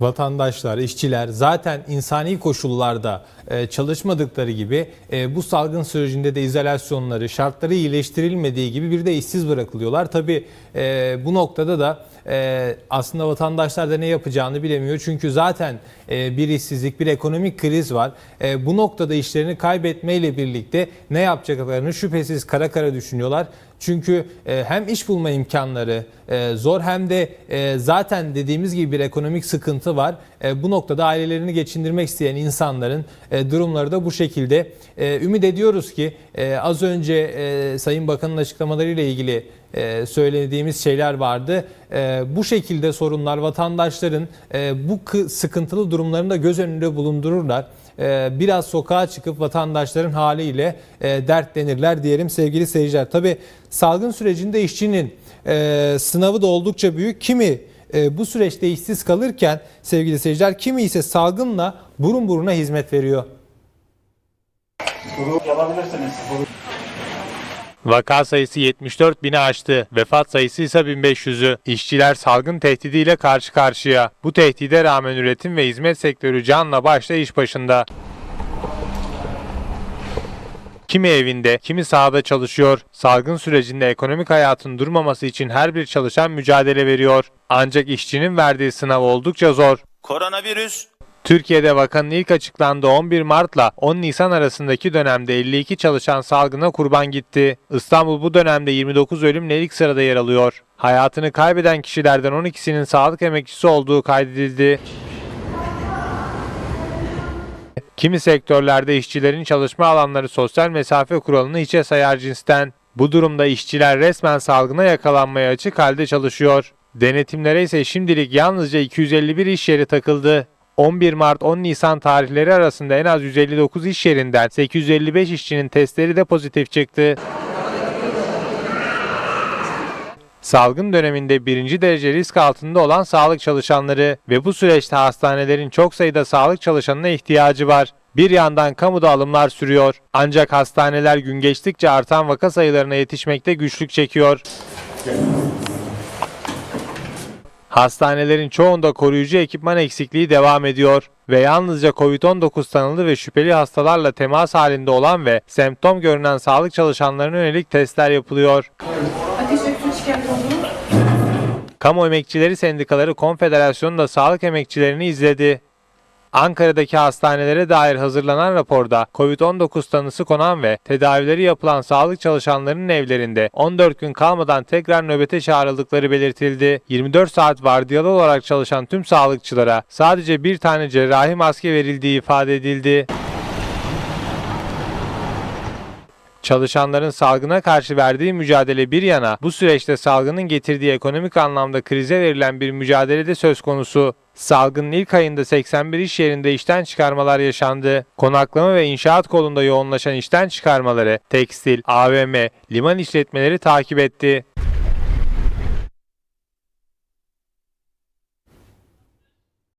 vatandaşlar, işçiler zaten insani koşullarda e, çalışmadıkları gibi e, bu salgın sürecinde de izolasyonları, şartları iyileştirilmediği gibi bir de işsiz bırakılıyorlar. Tabii e, bu noktada da e, aslında vatandaşlar da ne yapacağını bilemiyor. Çünkü zaten e, bir işsizlik, bir ekonomik kriz var. E, bu noktada işlerini kaybetmeyle birlikte ne yapacaklarını şüphesiz kara kara düşünüyorlar. Çünkü e, hem iş bulma imkanları e, zor hem de e, zaten dediğimiz gibi bir ekonomik sıkıntı var. Bu noktada ailelerini geçindirmek isteyen insanların durumları da bu şekilde. Ümit ediyoruz ki az önce Sayın Bakan'ın açıklamalarıyla ilgili e, söylediğimiz şeyler vardı. E, bu şekilde sorunlar vatandaşların e, bu kı- sıkıntılı durumlarını da göz önünde bulundururlar. E, biraz sokağa çıkıp vatandaşların haliyle e, dertlenirler diyelim sevgili seyirciler. Tabi salgın sürecinde işçinin e, sınavı da oldukça büyük. Kimi e, bu süreçte işsiz kalırken sevgili seyirciler kimi ise salgınla burun buruna hizmet veriyor. Yapabilirsiniz. Vaka sayısı 74 bini aştı. Vefat sayısı ise 1500'ü. İşçiler salgın tehdidiyle karşı karşıya. Bu tehdide rağmen üretim ve hizmet sektörü canla başla iş başında. Kimi evinde, kimi sahada çalışıyor. Salgın sürecinde ekonomik hayatın durmaması için her bir çalışan mücadele veriyor. Ancak işçinin verdiği sınav oldukça zor. Koronavirüs Türkiye'de vakanın ilk açıklandığı 11 Mart'la 10 Nisan arasındaki dönemde 52 çalışan salgına kurban gitti. İstanbul bu dönemde 29 ölümle ilk sırada yer alıyor. Hayatını kaybeden kişilerden 12'sinin sağlık emekçisi olduğu kaydedildi. Kimi sektörlerde işçilerin çalışma alanları sosyal mesafe kuralını hiçe sayar cinsten. Bu durumda işçiler resmen salgına yakalanmaya açık halde çalışıyor. Denetimlere ise şimdilik yalnızca 251 iş yeri takıldı. 11 Mart 10 Nisan tarihleri arasında en az 159 iş yerinden 855 işçinin testleri de pozitif çıktı. Salgın döneminde birinci derece risk altında olan sağlık çalışanları ve bu süreçte hastanelerin çok sayıda sağlık çalışanına ihtiyacı var. Bir yandan kamuda alımlar sürüyor. Ancak hastaneler gün geçtikçe artan vaka sayılarına yetişmekte güçlük çekiyor. Hastanelerin çoğunda koruyucu ekipman eksikliği devam ediyor ve yalnızca COVID-19 tanılı ve şüpheli hastalarla temas halinde olan ve semptom görünen sağlık çalışanlarına yönelik testler yapılıyor. Ateş? Kamu Emekçileri Sendikaları Konfederasyonu da sağlık emekçilerini izledi. Ankara'daki hastanelere dair hazırlanan raporda COVID-19 tanısı konan ve tedavileri yapılan sağlık çalışanlarının evlerinde 14 gün kalmadan tekrar nöbete çağrıldıkları belirtildi. 24 saat vardiyalı olarak çalışan tüm sağlıkçılara sadece bir tane cerrahi maske verildiği ifade edildi. Çalışanların salgına karşı verdiği mücadele bir yana bu süreçte salgının getirdiği ekonomik anlamda krize verilen bir mücadele de söz konusu. Salgının ilk ayında 81 iş yerinde işten çıkarmalar yaşandı. Konaklama ve inşaat kolunda yoğunlaşan işten çıkarmaları tekstil, AVM, liman işletmeleri takip etti.